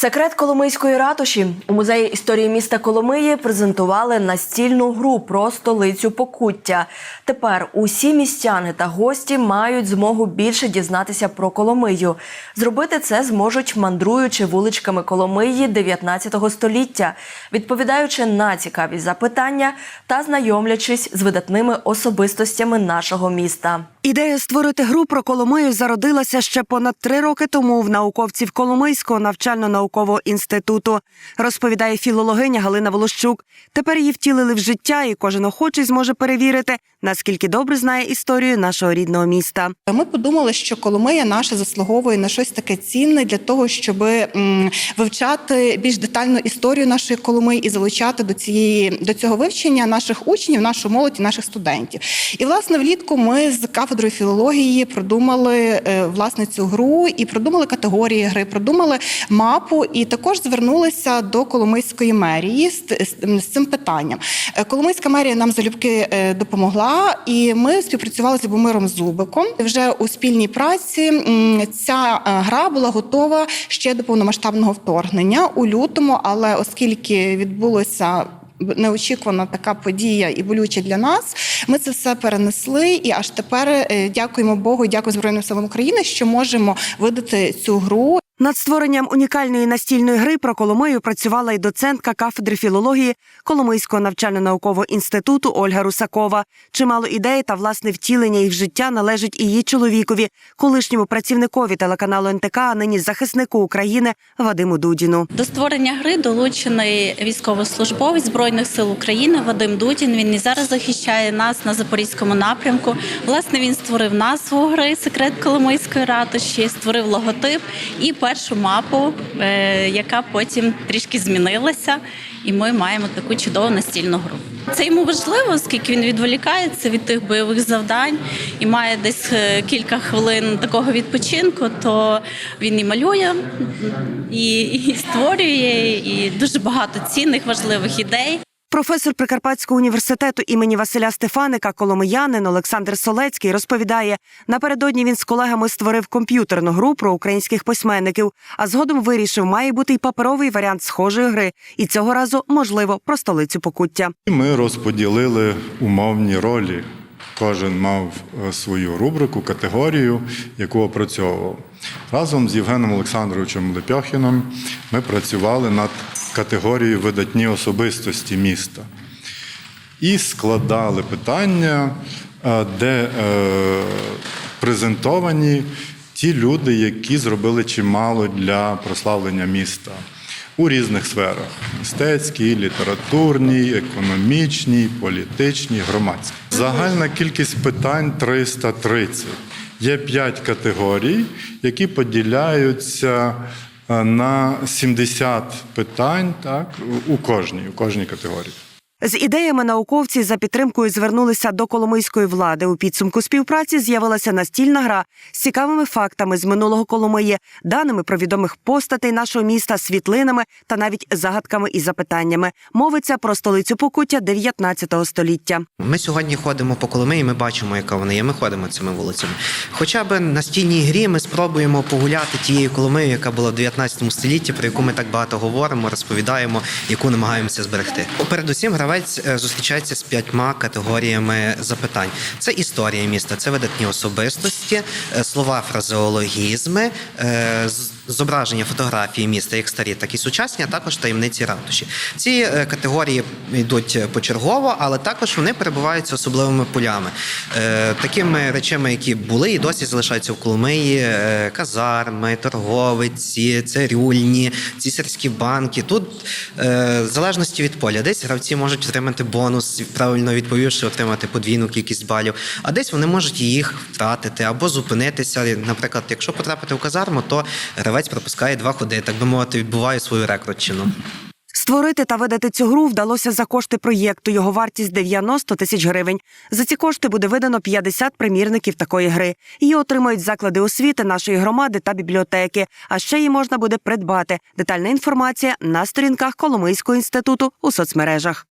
Секрет Коломийської ратуші у музеї історії міста Коломиї презентували настільну гру про столицю Покуття. Тепер усі містяни та гості мають змогу більше дізнатися про Коломию. Зробити це зможуть мандруючи вуличками Коломиї 19 століття, відповідаючи на цікаві запитання та знайомлячись з видатними особистостями нашого міста. Ідея створити гру про Коломию зародилася ще понад три роки тому в науковців Коломийського навчально-наукового інституту, розповідає філологиня Галина Волощук. Тепер її втілили в життя, і кожен охочий зможе перевірити, наскільки добре знає історію нашого рідного міста. Ми подумали, що Коломия наша заслуговує на щось таке цінне для того, щоб вивчати більш детальну історію нашої Коломиї і залучати до цієї до цього вивчення наших учнів, нашу молодь, і наших студентів. І власне влітку ми з кафедрою філології продумали е, власне цю гру і продумали категорії гри, продумали мапу, і також звернулися до Коломийської мерії з, цим питанням. Е, Коломийська мерія нам залюбки е, допомогла, і ми співпрацювали з Любомиром Зубиком. Вже у спільній праці ця гра була готова ще до повномасштабного вторгнення у лютому, але оскільки відбулося неочікувана така подія і болюча для нас. Ми це все перенесли, і аж тепер е, дякуємо Богу, і дякую Збройним силам України, що можемо видати цю гру. Над створенням унікальної настільної гри про Коломию працювала й доцентка кафедри філології Коломийського навчально-наукового інституту Ольга Русакова. Чимало ідей та власне втілення їх життя належить і її чоловікові, колишньому працівникові телеканалу НТК, а нині захиснику України Вадиму Дудіну. До створення гри долучений військовослужбовець збройних сил України Вадим Дудін. Він і зараз захищає нас на запорізькому напрямку. Власне, він створив назву гри Секрет Коломийської ратуші, створив логотип і першу мапу, е, яка потім трішки змінилася. І ми маємо таку чудову настільну гру. Це йому важливо, оскільки він відволікається від тих бойових завдань і має десь е, кілька хвилин такого відпочинку, то він і малює, і, і створює, і дуже багато цінних важливих ідей. Професор Прикарпатського університету імені Василя Стефаника, коломиянин Олександр Солецький розповідає, напередодні він з колегами створив комп'ютерну гру про українських письменників, а згодом вирішив, має бути й паперовий варіант схожої гри, і цього разу можливо про столицю Покуття. Ми розподілили умовні ролі. Кожен мав е, свою рубрику, категорію, яку опрацьовував. Разом з Євгеном Олександровичем Лепьохіном ми працювали над категорією видатні особистості міста і складали питання, е, де е, презентовані ті люди, які зробили чимало для прославлення міста у різних сферах: мистецькій, літературній, економічній, політичній, громадській. Загальна кількість питань 330. Є п'ять категорій, які поділяються на 70 питань так, у кожній, у кожній категорії. З ідеями науковці за підтримкою звернулися до коломийської влади. У підсумку співпраці з'явилася настільна гра з цікавими фактами з минулого Коломиї, даними про відомих постатей нашого міста, світлинами та навіть загадками і запитаннями. Мовиться про столицю Покуття 19 століття. Ми сьогодні ходимо по Коломиї, ми бачимо, яка вона є. Ми ходимо цими вулицями. Хоча б на стільній грі ми спробуємо погуляти тією Коломиєю, яка була в 19 столітті, про яку ми так багато говоримо, розповідаємо, яку намагаємося зберегти. Передусім, гравець е, зустрічається з п'ятьма категоріями запитань: це історія міста, це видатні особистості, е, слова, фразеологізми, е, зображення фотографії міста, як старі, так і сучасні, а також таємниці ратуші. Ці е, категорії йдуть почергово, але також вони перебуваються особливими полями, Е, такими речами, які були і досі залишаються в Коломиї: е, казарми, торговиці, цирюльні, цісарські банки. Тут в залежності від поля, десь гравці можуть отримати бонус, правильно відповівши, отримати подвійну кількість балів, а десь вони можуть їх втратити або зупинитися. Наприклад, якщо потрапити в казарму, то гравець пропускає два ходи, так би мовити, відбуває свою рекрутчину. Створити та видати цю гру вдалося за кошти проєкту. Його вартість 90 тисяч гривень. За ці кошти буде видано 50 примірників такої гри. Її отримають заклади освіти нашої громади та бібліотеки. А ще її можна буде придбати. Детальна інформація на сторінках Коломийського інституту у соцмережах.